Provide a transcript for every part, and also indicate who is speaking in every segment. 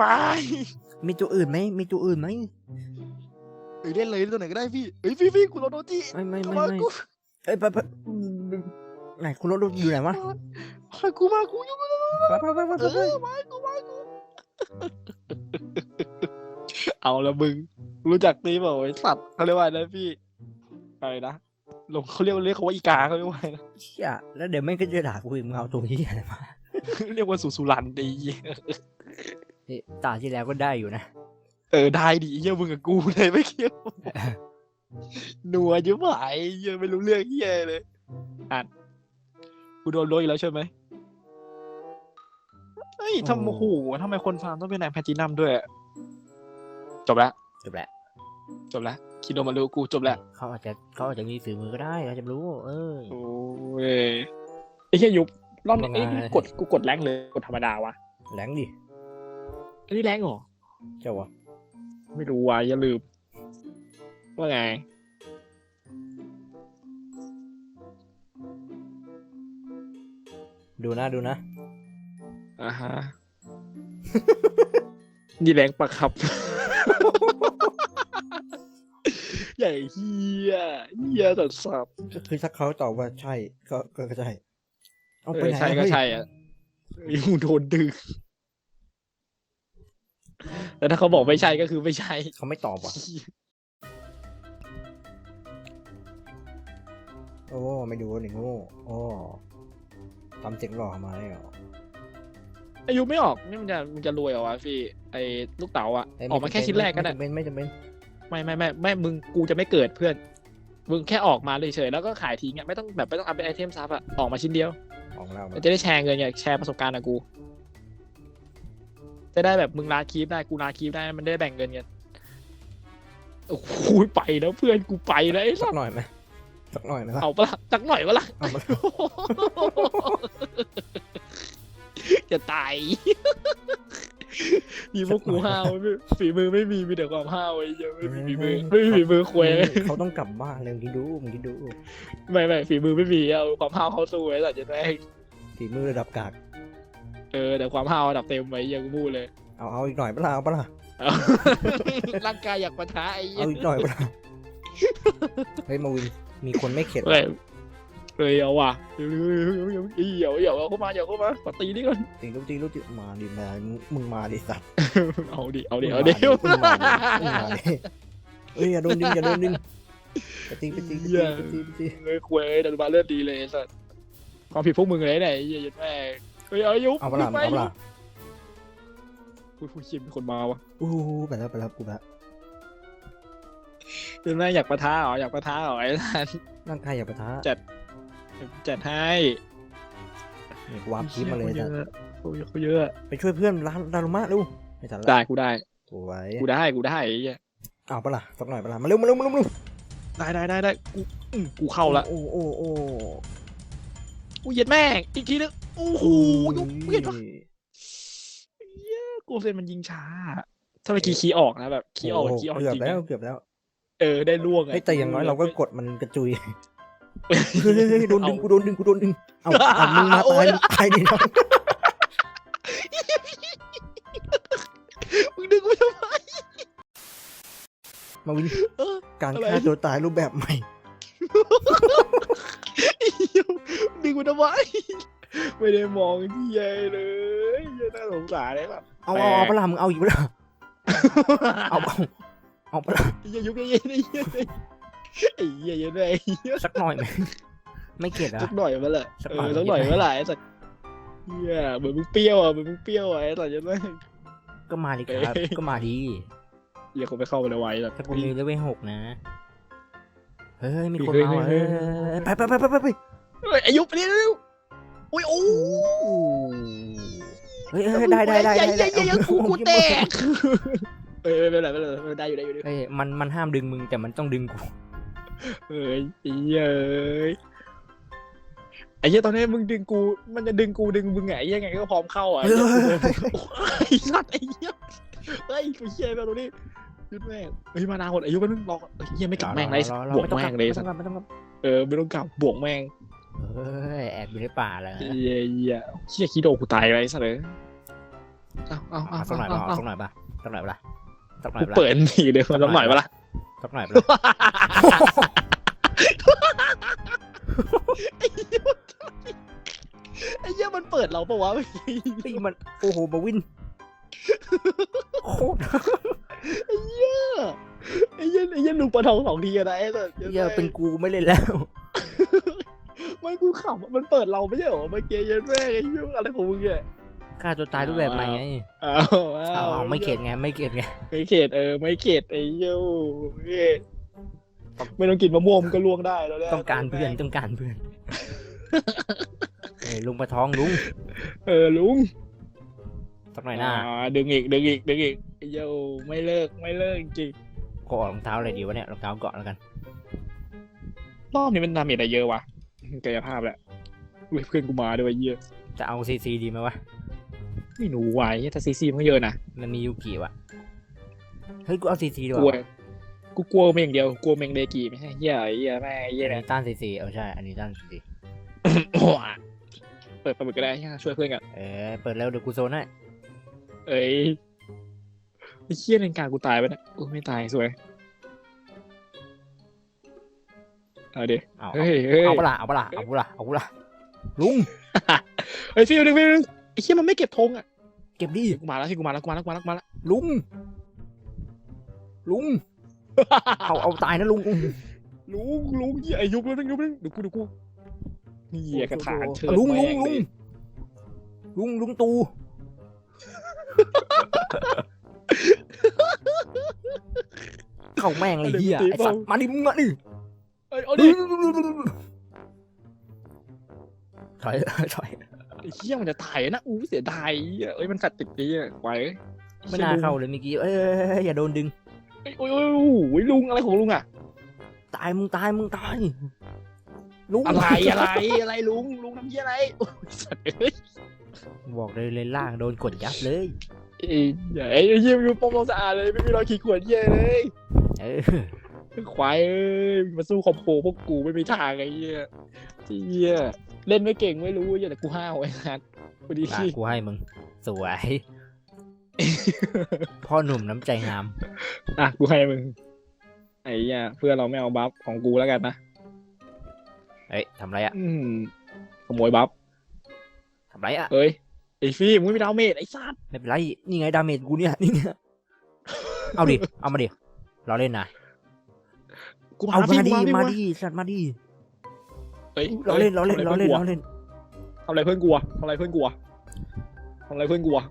Speaker 1: วาย
Speaker 2: มีตัวอื่นไหมมีตัวอื่นไหม
Speaker 1: เฮ้ยเล่นเลยตัวไหนก็ได้พี่เฮ้ยพี่พี่คุณโรโนจิ
Speaker 2: ไม่ไม่
Speaker 1: เข้า
Speaker 2: ไม่
Speaker 1: มา
Speaker 2: ไม่
Speaker 1: กู
Speaker 2: เอ้ยไปไปไหนคุณรถอยู่ไหนวะ
Speaker 1: มากูมากูอยู่
Speaker 2: ไปไปไปไป
Speaker 1: เอ
Speaker 2: ไป
Speaker 1: อมากูมากูเอาละมึง รู้จักตีเปล่าไอ้สัตว์เขาเรียกว่าอะไรนะพี่อะไรนะลงเขาเรียกเรียกเขาว่าอีกาเขาเรียกว่าอะไรนะ
Speaker 2: เชี่ยแล้วเดี๋ยวแม่งก็จะด่ากูอีกมึงเอาตัวนี้อะไรมา
Speaker 1: เรียกว่าสุสุรันดี
Speaker 2: เฮ้ยตาที่แล้วก็ได้อยู่นะ
Speaker 1: เออได้ดีเยี่ยมึงกับกูเลยไม่เกี่ยวนัวยิ่งไหวเยี่ยไม่รู้เรื่องเยี่ยเลยอ่านกูโดนลดอีกแล้วใช่ไหมเฮ้ยทำโอ้โหทำไมคนฟาร์มต้องเป็นนายแพลตินัมด้วยอะจบแล้ว
Speaker 2: จบแล้ว
Speaker 1: จบแล้วคิดโดมารู้กูจบแล้ว
Speaker 2: เขาอาจจะเขาอาจจะมีสื่อมือก็ได้เราจะไม่รู้ เออ
Speaker 1: โอ้ยไอ้เหี้ยยุบรอบนี้
Speaker 2: ว่าไง
Speaker 1: เอ้ยกดกูกดแรงเลยกดธรรมดาวะ
Speaker 2: แหลงดิ
Speaker 1: อันนี้แรงเหรอ
Speaker 2: เจ้าวะ
Speaker 1: ไม่รู้ว่ะอย่าลืม ว่าไง
Speaker 2: ดูนะดูนะ
Speaker 1: อ่าฮะ นี่แรงปะครับ ใหญ่เฮียเฮียสัสสับ
Speaker 2: ก็คือถ้าเขาตอบว่าใช่ ก็ก็ก็ใช่เอา
Speaker 1: เอ
Speaker 2: ไป
Speaker 1: อ
Speaker 2: ไหน
Speaker 1: ใช่ก็
Speaker 2: เฮ้ย
Speaker 1: ใช่อะยูโดนดึง แต่ถ้าเขาบอกไม่ใช่ก็คือไม่ใช่
Speaker 2: เขาไม่ตอบว่ะ โอ้ ไม่ดูหนึ่งโง่โอ้ทำเสียงหล่อมาเลยเหรอ
Speaker 1: อายุไม่ออกนี่มันจะมันจะรวยเหรอวะพี่ ไอ้ลูกเต๋าอะ
Speaker 2: เย
Speaker 1: ออกมาแค่ชิ้นแรกก็ได้
Speaker 2: ไม่จำเป็นไม่จำเป็น
Speaker 1: ไม่ไม่ไม่ไม่มึงกูจะไม่เกิดเพื่อน มึงแค่ออกมาเลยเฉยแล้วก็ขายทิ้งอะไม่ต้องแบบไม่ต้องเอาเป็นไอเทมซับอะออกมาชิ้นเดียว
Speaker 2: ของเรา
Speaker 1: จะได้แชร์เงินไงแชร์ประสบการณ์กับกู จะได้แบบมึงลาคีฟได้กูลาคีฟได้มันได้แบ่งเงินกันโอ้โหไปแล้วเพื่อนกูไปแล้วไอ้
Speaker 2: สั
Speaker 1: สั
Speaker 2: ก
Speaker 1: ส
Speaker 2: หน่อยไหมสักหน่อยไหมล่ะ
Speaker 1: เอาปะล่ะจักหน่อยวะล่ะ
Speaker 2: เอามา
Speaker 1: จะตายมีพวกกูห้าวไม่ฝีมือไม่มีมีแต่ความห้าวไอ้เหี้ยไม่มีฝีมือไม่มีฝีมือควย
Speaker 2: เขาต้องกลับบ้านเลยมึงคิดดูมึงคิดดู
Speaker 1: ไม่ไม่ฝีมือไม่มีเอาความห้าวเขาสู้ไอ้สัตว์จะได้
Speaker 2: ฝีมือระดับกาก
Speaker 1: เออแต่ความห้าวระดับเต็มไว้ยังกูพูดเลย
Speaker 2: เอาเอาอีกหน่อยเปะล่าเอาเปะล่า
Speaker 1: เอา ร่างกายอยากปะทะไอ้เหี้
Speaker 2: เอา
Speaker 1: ย
Speaker 2: อีกหน่อยเปะล่าเฮ้ยมาวินมีคนไม่เข็ด
Speaker 1: เฮ้ยเฮ้ยเอาว่ะเดี๋ยวเดี๋ยวเดี๋ยวเดี๋ยวเอาเข้ามาเดี๋ยวเข้ามาปตีนี่ก่อน
Speaker 2: จริงรู้จริงรู้จริงมาดิมามึงมึงมาดิสัตว์
Speaker 1: เอาดิเอาดิ
Speaker 2: มึง
Speaker 1: เอา
Speaker 2: มา
Speaker 1: ดิ
Speaker 2: มึงมาดิมึงมาดิเอ้ยอย่าโดนดึงอย่าโดนดึงไปตีไปตีไปตีไปตีไปตี
Speaker 1: เฮ้ยควยแต่มาเลือดดีเลยไอ้สัสความผิดพวกมึงเลยไหนยไอ้เหี้ยยัดแม่ง เฮ้ยเอายุบ
Speaker 2: เอาเปะล่า
Speaker 1: ไป
Speaker 2: เอาเปะล่า
Speaker 1: อุ้ยผู้ชิมคนมาวะ
Speaker 2: อู้ไปแล้วไปแล้วกูแล้ว
Speaker 1: ยัดแม่งอยากปะทะเหรออยากปะทะเหรอไอ้สัส
Speaker 2: ร่างกายอย่าปะทะ
Speaker 1: จัดให้
Speaker 2: นี่กูวาร์ปคลิปมาเลย
Speaker 1: เย
Speaker 2: จ้ะ
Speaker 1: อะเขาเยอะเขาเยอะ
Speaker 2: ไปช่วยเพื่อนร้านดารุมะเร็วไม่ทัน
Speaker 1: ได้
Speaker 2: ละ
Speaker 1: กูได้
Speaker 2: สวย
Speaker 1: กูได้กูได้ไอ้เหี้ย
Speaker 2: เอาเปะล่าสักหน่อยเปะล่ามาเร็วมาเร็วมาเร็วมาเร็ว
Speaker 1: ได้ได้ได้ได้กูอืมกูเข้าละ
Speaker 2: โอ้โอ้โอ้
Speaker 1: กูเหยียดแม่งอีกทีนึงโอ้โหยุบเห็นปะเหี้ยกูเซนมันยิงช้า ถ้าเมื่อกี้คีย์ออกนะแบบคีย์ออกคีย์ออก
Speaker 2: เกือบ
Speaker 1: จริง
Speaker 2: แล้ว
Speaker 1: นะ
Speaker 2: เกือบแล้ว
Speaker 1: เออได้ล่วงอะ
Speaker 2: เฮ้ยแต่อย่างน้อยเราก็กดมันกระจุยเฮ้ยเฮ้ยเฮ้ยโดนดึงกูโดนดึงกูโดนดึงเอาเอามึงมาตายมึงตายดิน้อง
Speaker 1: มึงดึงกูทำไม
Speaker 2: มาวิน
Speaker 1: เออ
Speaker 2: การ
Speaker 1: อะไร
Speaker 2: ฆ่าตัวตายรูปแบบใหม่
Speaker 1: ดึงกูทำไมไม่ได้มองที่ใหญ่เลยยังน่าสงสารเลยแบบ
Speaker 2: เอาเอาเอาเปะล่ามึงเอาอีกเปะล่าเอาเอาเอาเปะล่า
Speaker 1: ไอ้เหี้ยยุกไอ้เหี้ยไอ้เหี้ยไอ้เหี้ยยังไง
Speaker 2: สักหน่อยไหมไม่เข็ดอะ
Speaker 1: สักหน่อยมาแหละ
Speaker 2: สัก
Speaker 1: เอ
Speaker 2: หน่อย
Speaker 1: อสักหน่อยมาแหละไอ้สัตว์เหี้ยเหมือนมึงเปรี้ยวอะเหมือนมึงเปรี้ยวอะไอ้สัตว์ยังไง
Speaker 2: ก็มาดิครับ
Speaker 1: เอ้ย
Speaker 2: ก็มาดี
Speaker 1: เหี้ยคงไปเข้าไปเลยไว้แบบ
Speaker 2: ถ้ากูมีเลเวลหกนะเฮ้ยมีคน
Speaker 1: เฮ้ย
Speaker 2: มาว่ะ
Speaker 1: เฮ้
Speaker 2: เฮ้
Speaker 1: ย
Speaker 2: ย
Speaker 1: เฮ้ย
Speaker 2: ไปไปไปไปไปไป
Speaker 1: เฮ้ยอายุไปเร็วๆอุ้ยโอ้
Speaker 2: เฮ้ยเฮ้ยได้ได้ได้ได้ได้
Speaker 1: เหี้ยเหี้ยเหี้ย
Speaker 2: เอา
Speaker 1: กูกู
Speaker 2: เอา
Speaker 1: แตกเอ้ยไม่เป็นไรไม่เป็นไรไม่เป็นไรได้อยู่ได้อยู่ได้อยู่
Speaker 2: เฮ้ยมันมันห้ามดึงมึงแต่มันต้องดึงกู
Speaker 1: เอ้ยไอ้เหี้ยเอ้ยไอ้เหี้ยตอนนี้มึงดึงกู มันจะดึงกูดึงมึงไงยังไงก็พร้อมเข้าอะ
Speaker 2: เฮ้ย
Speaker 1: ไอ้สัตว์ไอ้เหี้ยเฮ้ยกูเชี่ยแม่งตรงนี้ยุดแม่งเฮ้ยมานานหมดอายุมันรอไอ้เหี้ยไม่กลับแม่งเลยบวกแม่งเลย
Speaker 2: ไม่
Speaker 1: สั
Speaker 2: ต้
Speaker 1: ต
Speaker 2: อง
Speaker 1: ว์
Speaker 2: กลับไม่ต้องกลับ
Speaker 1: เออไม่ต้องกลับบวกแม่ง
Speaker 2: เฮ้ยแอบอยู่ในป่าเลย
Speaker 1: เหี้ยเหี้ยเชี่ยคิดโดกูตายไปสัตว์เลยเอาเอาเอา
Speaker 2: สักหน่อย
Speaker 1: เอา
Speaker 2: ป่ะ
Speaker 1: เอา
Speaker 2: สักหน่อยป่ะสักหน่อยป่ะสักหน่อย
Speaker 1: กู
Speaker 2: ป่ะ
Speaker 1: เปิดหนีเดี๋ยวมันต้องหน่อยปะล่ะ
Speaker 2: สักหน่อยป่ะ
Speaker 1: ไอ้เหี้ยมันเปิดเราปะวะเมื่อกี้
Speaker 2: ไอ้ยมันโอ้โหมาวินโคตร
Speaker 1: ไอ้เหี้ยไอ้เหี้ยไอ้เหี้ยลุงปลาทองสองทีอะนะไอ้สัส
Speaker 2: เหี้ยเป็นกูไม่เล่นแล้ว
Speaker 1: ไม่กูขำมันเปิดเราไม่ใช่เหรอเมื่อกี้ยันแม่งไอ้เหี้ยอะไรของมึงเนี่ย
Speaker 2: ฆ่าตัวตายรูปแบบใหม่ไง
Speaker 1: อ้าว
Speaker 2: อ้าวไม่เข็ดไงไม่เข็ดไง
Speaker 1: ไม่เข็ดเออไม่เข็ดไอ้เหี้ยไม่เข็ดไม่ต้องกินมะม่วงมึงก็ล่วงได้แล้วเนี่ย
Speaker 2: ต้องการเพื่อนต้องการเพื่อนเอ้ยลุงปลาท้องลุง
Speaker 1: เออลุง
Speaker 2: สักหน่อยหน้า
Speaker 1: อ่ดึงอีกดึงอีกดึงอีกไอ้เหี้ยไม่เลิกไม่เลิกจริง
Speaker 2: ก็ออกรองเท้าอะไรดีวะเนี่ยรองเท้าเกาะแล้วกัน
Speaker 1: รอบนี้มันดาเมจอะไรเยอะวะ กายภาพแหละเว้ยเพื่อนกูมาด้วยไอ้เหี้ย
Speaker 2: จะเอาซีซีดีไหมวะ
Speaker 1: ไม่รู้ไว้แต่ซีซีมันก็เยอะนะ
Speaker 2: มันมียูกิวะเฮ้ย กูเอาซีซีดีก
Speaker 1: กลัว
Speaker 2: ว่า
Speaker 1: กูกลัวมันอย่างเดียวกลัวเมงเดกีไม่ใช่เหี้ยไอ้เหี้ยแม่งไอ้เหี้ย
Speaker 2: อัน
Speaker 1: เนี่ย
Speaker 2: นี้ต้านซีซีเออใช่ อันนี้ต้านซีซี
Speaker 1: เปิดปลาหมึกก็ได้เหี้ยช่วยเพื่อนกัน
Speaker 2: เออเปิดแล้วเดี๋ยวกูโซนให้
Speaker 1: เอ้ยไอ้เหี้ยในการกูตายไปนะกูไม่ตายสวย เอาดิ
Speaker 2: เอา
Speaker 1: เฮ้ยเฮ้ย
Speaker 2: เอาปะล่ะเอาปะล่ะเอาปะล่ะเอาปะล่ะลุง
Speaker 1: เฮ้ยฟิวหนึ่งฟิวหนึ่งไอ้เหี้ยมันไม่เก็บธงอะ
Speaker 2: เก็บดิ
Speaker 1: กูมาแล้วที่กูมาแล้วกูมาแล้วกูมาแล้วกูมาแล้ว
Speaker 2: ลุง ลุงเอาเอาตายนะลุง
Speaker 1: ลุงลุงเหี้ยไอ้ยุบแล้วนึงยุบนึงเดี๋ยวกูเดี๋ยวกูนี่เหี้ยกระถางเชิญ
Speaker 2: ลุงลุง
Speaker 1: แม่
Speaker 2: ลุง
Speaker 1: เย
Speaker 2: ลุงลุงตูเข้าแม่งเลยเฮียไอสัตว์มาดิมึงมาดิ
Speaker 1: เอ้ยเอาดิ
Speaker 2: ถอยถอย
Speaker 1: ไอ้เหี้ยมันจะตายนะอู้เสียดายไอ้เหี้ยเอ้ยมันกัดติดดีอะไว้
Speaker 2: ไม่น่าเข้าเลยเมื่อกี้เอ้ยอย่าโดนดึง
Speaker 1: เอ้ยโอ้ยโอ้ยโอ้ยลุงอะไรของลุงอะ
Speaker 2: ตายมึงตายมึงตายลุง
Speaker 1: อะไรอะไรอะไรลุงลุงทำเหี้ยอะไรโอ้ยสัตว์เอ้ย
Speaker 2: บอกเลยเลยล่างโดนกดยับเลย
Speaker 1: ไอ้เหี้ยไอ้เหี้ยอยู่ป้อมความสะอาดเลยไม่มีรอยขีดข่วนเหี้ยเลย
Speaker 2: เออ
Speaker 1: ควายเอ้ยมาสู้คอมโบพวกกูไม่มีทางไอ้เหี้ยเหี้ยเล่นไม่เก่งไม่รู้เหี้ยแต่กูห้าวไอ้ฮัทพอดี
Speaker 2: อะกูให้มึง สวย พ่อหนุ่มน้ำใจงาม
Speaker 1: อะกูให้มึง ไอ้เหี้ยเพื่อนเราไม่เอาบัฟของกูแล้วกันนะ
Speaker 2: เอ้ยทำไรอะ
Speaker 1: อืมขโมยบัฟ
Speaker 2: ทำไรอะ
Speaker 1: เอ้ยไอ้ฟี่มึงไม่มีดาเมจไอ้สัตว์
Speaker 2: ไม่เป็นไรนี่ไงดาเมจกูเนี่ยนี่ไงเอาดิเอามาดิเราเล่นนะ
Speaker 1: กู
Speaker 2: เอา
Speaker 1: มาพี่
Speaker 2: มา
Speaker 1: กู
Speaker 2: ดิ
Speaker 1: มาพี่
Speaker 2: มา
Speaker 1: มา
Speaker 2: ดิสัตว์มาดิ
Speaker 1: เฮ้ย
Speaker 2: เราเล่นเราเล่น
Speaker 1: ฮ้ย
Speaker 2: เราเล่น
Speaker 1: ทำ
Speaker 2: เรา
Speaker 1: อะไร
Speaker 2: เล่น
Speaker 1: ทำอะไรเพื่อนกูอะทำอะไรเพื่อนกูอะทำอะไรเพื่อนกูอะ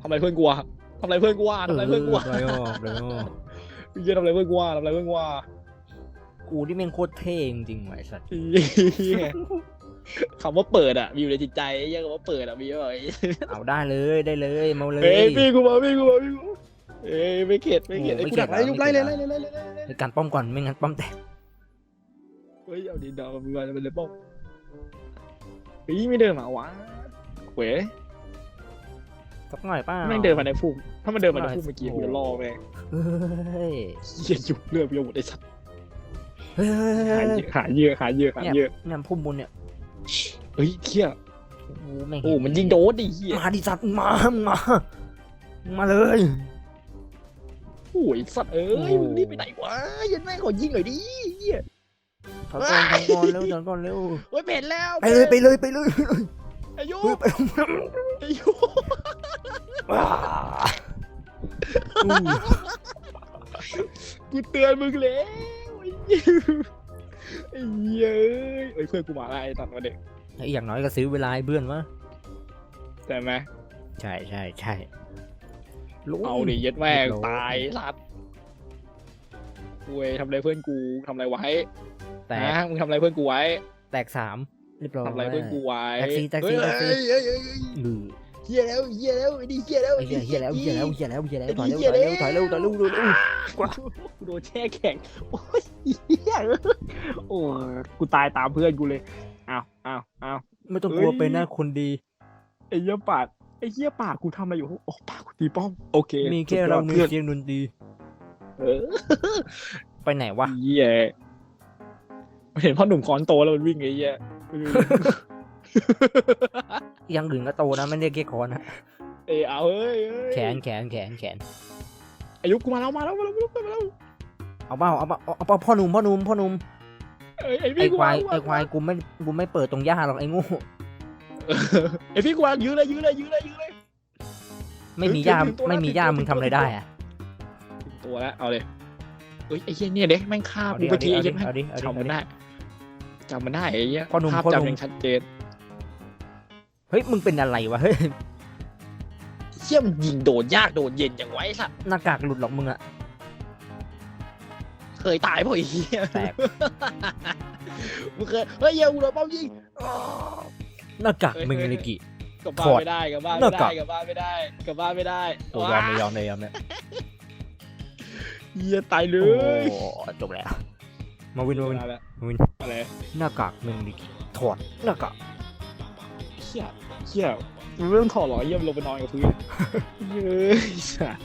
Speaker 1: ทำอะไรเพื่อนกูอะทำอะไรเพื่อนกูอะทำอะไรเพื่อนกูอะ
Speaker 2: เออไรออกไรออก
Speaker 1: เหี้ยทำอะไรเพื่อนกูอะทำอะไรเพื่อนกูอะ
Speaker 2: กูที่แม่งโคตรเท่จริงๆว่ะไอ้สัตว์
Speaker 1: เหี้ยคำว่าเปิดอะมีอยู่ในจิตใจไอ้เหี้ยคำว่าเปิดอะมีไว้
Speaker 2: เอาได้เลยได้เลยมาเลย
Speaker 1: เฮ้ยพี่กูมาพี่กูมาพี่กูมาเอ้ยไม่เข็ดไม่เข็ด
Speaker 2: โอ้
Speaker 1: ไอ้
Speaker 2: ไม่
Speaker 1: กู
Speaker 2: เข็
Speaker 1: ดั
Speaker 2: ด
Speaker 1: กไล่
Speaker 2: แล้ว
Speaker 1: ยุบไล่เลย
Speaker 2: ไม่
Speaker 1: ไล่
Speaker 2: เข็ด
Speaker 1: เลยไล่เลย ไล่เลยไล่เลย
Speaker 2: ในการป้อมก่อนไม่งั้นป้อมแตก
Speaker 1: เฮ้ยเอาดิดาวมันมาเป็นเลยป้องเฮ้ยไม่เดินมาวะเว้ย
Speaker 2: สักหน่อยป้า
Speaker 1: แม่งเดินมาในพุ่มถ้ามันเดินมาในพุ่มเมื่อกี้กูจะล่อแม่ง
Speaker 2: เฮ้ย
Speaker 1: เหี้ยอยู่เรือเบียวหมดไอ้สัตว์
Speaker 2: เฮ้ย
Speaker 1: หาเหยื่อหาเหยื่อหาเหยื่อหาเหยื่อ
Speaker 2: เนี่ยพุ่มบนเนี่ย
Speaker 1: เฮ้ยเที่ย
Speaker 2: โอ้โหแม่ง
Speaker 1: โอ้มันยิงโดนดิเหี้ย
Speaker 2: มาดิสัตว์มามามาเลย
Speaker 1: โอ้ยสัตว์เอ้
Speaker 2: โอ้
Speaker 1: ยมึงนี่ไปไหนวะยันแม่งขอยิงหน่อยดิเหี้ย
Speaker 2: ถอยก่อนถอยก่อนเร็วถอยก่อนเร็ว
Speaker 1: โอ้ยเป็นแล้ว
Speaker 2: ไปเลยไปเลยไปเลย
Speaker 1: อายุ
Speaker 2: เฮ้ยไป
Speaker 1: อายุ
Speaker 2: ว้าอู้
Speaker 1: กูเตือนมึงแล้วไอ้เหี้ยไอ้เหี้ยเอ้ยเพื่อนกูมาแล้วไอ้ตัดมาเด็ก
Speaker 2: ไอ้อย่างน้อยก็ซื้อเวลาให้เพื่อนวะ
Speaker 1: ใช่ไหม
Speaker 2: ใช่ใช่ใช่ ลุง
Speaker 1: เอาดิเย็ดแม่ง
Speaker 2: เรียบร้อย
Speaker 1: ตายสัตว์เว้ยทำอะไรเพื่อนกูทำอะไรไว้
Speaker 2: แตก
Speaker 1: นะมึงทำอะไรเพื่อนกูไว้
Speaker 2: แตกสามเรียบร้อย
Speaker 1: ทำอะไรเพื่อนกูไว้
Speaker 2: แท็กซี่แท็กซี่
Speaker 1: เฮ้ย
Speaker 2: แท็กซี่
Speaker 1: เฮ้ยเฮ้ยเฮ้ย
Speaker 2: หรือ
Speaker 1: เฮียแล้วเฮียแล้วไอ้นี่เฮียแล้ว
Speaker 2: ไอ้เหี้ยเหี้ยแล้วเหี้ยแล้วเหี้ยแล้วเหี้ยแล้วถอยเร็ว
Speaker 1: เหี้
Speaker 2: ถอย
Speaker 1: ย
Speaker 2: เร็วถอยเร็วถอยเร็วถอยเร็ว
Speaker 1: กูโดนแช่แข็งโอ้ยเฮียโอ้ยกูตายตามเพื่อนกูเลยอ้าวอ้าวอ้าว
Speaker 2: ไม่ต้องกลัวเป็นหน้าคนดี
Speaker 1: ไอ้เหี้ยปากไอ้เหี้ยปากกูทำอะไรอยู่โอ้ปากกูตีป้อมโอเค
Speaker 2: มีแค่เรามี
Speaker 1: เพื่อน
Speaker 2: เสียงดนตรี
Speaker 1: เออ
Speaker 2: ไปไหนวะ
Speaker 1: เหี้ยเห็นพ่อหนุ่มคอนโตแล้วมันวิ่งไอ้เหี้ยไม่รู้
Speaker 2: อยังอื่นก็โตนะไม่เรียกแค่คอนะ
Speaker 1: เอยเอาเอ้ยเอ้ย
Speaker 2: แขนแขนแขนแขน
Speaker 1: อายุกูมาแล้วมาแล้วมาแล้วมาแล้วมาแล้ว
Speaker 2: เอาเปล่าเอาเปล่าเอาเปล่าพ่อหนุ่มพ่อหนุ่มพ่อหนุ่ม
Speaker 1: เอ้ยไอ้
Speaker 2: ไอ้
Speaker 1: พี่กู
Speaker 2: ควาย
Speaker 1: ม
Speaker 2: ไอ้ควายกูไม่กูไม่เปิดตรงหญ้าหรอกไอ้โงู
Speaker 1: ไอ้พี่กูมายื้อเลยยื้อเลยยื้อเลยยื้อเลย
Speaker 2: ไม่มีหญ้า
Speaker 1: ถึงตัวแล้ว
Speaker 2: ไม่มีหญ้า
Speaker 1: ถึงตัว
Speaker 2: มึงทำอะไรได้อะ
Speaker 1: ตัวแล้วเอาเลยเอ้ยไอ้เหี้ยเนี่ยเด็กแม่งฆ่า
Speaker 2: เอา
Speaker 1: กู
Speaker 2: ดิ
Speaker 1: ไป
Speaker 2: เอา
Speaker 1: ที
Speaker 2: ดิ
Speaker 1: ไอ้
Speaker 2: เอา
Speaker 1: เหี้
Speaker 2: ดิ
Speaker 1: ยแม่ง
Speaker 2: เอาดิเอาดิ
Speaker 1: จำมันได้จำมันได้ไอ้เหี้ย
Speaker 2: พ่อหนุ่ม
Speaker 1: ภาพ
Speaker 2: พ่อหนุ่ม
Speaker 1: จำยังชัดเจน
Speaker 2: เฮ้ยมึงเป็นอะไรวะเฮ้ย
Speaker 1: เหี้ยมันยิงโดนยากโดนเย็นอย่างไว้สัตว์
Speaker 2: หน้ากากหลุดหรอกมึงอะ
Speaker 1: เคยตายเพราะไอ้เหี้ย
Speaker 2: แตก
Speaker 1: มึงเคยเฮ้ยเหี้ยกูโดนเป้ายิงอ้าว
Speaker 2: หน้ากากมึงเลยกี่
Speaker 1: กลับบ้า
Speaker 2: ถ
Speaker 1: น
Speaker 2: อด
Speaker 1: ไม่ได้กลับบ้าน
Speaker 2: หน้า
Speaker 1: ไม่
Speaker 2: กา
Speaker 1: ได้
Speaker 2: ก
Speaker 1: กลับบ้านไม่ได้กลับบ้านไม่ได้
Speaker 2: โอ้ยอมเลยยอมเลยยอมเลย
Speaker 1: เหี้ยตายเล
Speaker 2: โอ้
Speaker 1: ย
Speaker 2: จบแล้ว มาวินมาวิน
Speaker 1: มาแล้ว
Speaker 2: มาวิน
Speaker 1: อะไร
Speaker 2: หน้ากากมึงเลยกี่ถอดหน้ากาก
Speaker 1: เหี้ยเหี้ยมึงเรื่องถอดเหรอเหี้ยมันลงไปนอนกับพื้นเฮ้ยสัส